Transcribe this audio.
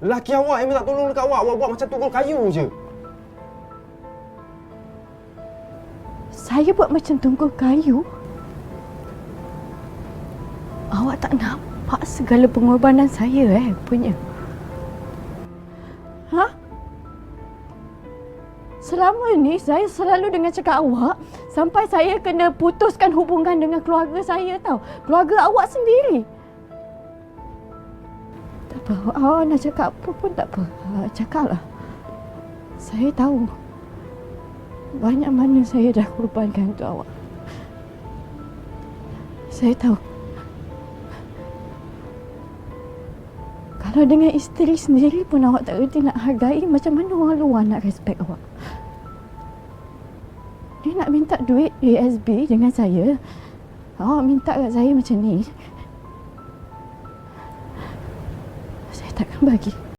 Lelaki awak yang minta tolong dekat awak, awak buat macam tukul kayu je. Saya buat macam tunggul kayu. Awak tak nampak segala pengorbanan saya eh, punya. Ha? Selama ni saya selalu dengan cakap awak sampai saya kena putuskan hubungan dengan keluarga saya tau. Keluarga awak sendiri. Tak apa, awak, awak nak cakap apa pun tak apa. Ah, Cakaplah. Saya tahu banyak mana saya dah korbankan untuk awak. Saya tahu. Kalau dengan isteri sendiri pun awak tak reti nak hargai, macam mana orang luar nak respect awak? Dia nak minta duit USB dengan saya. Awak minta kat saya macam ni. Takkan bagi.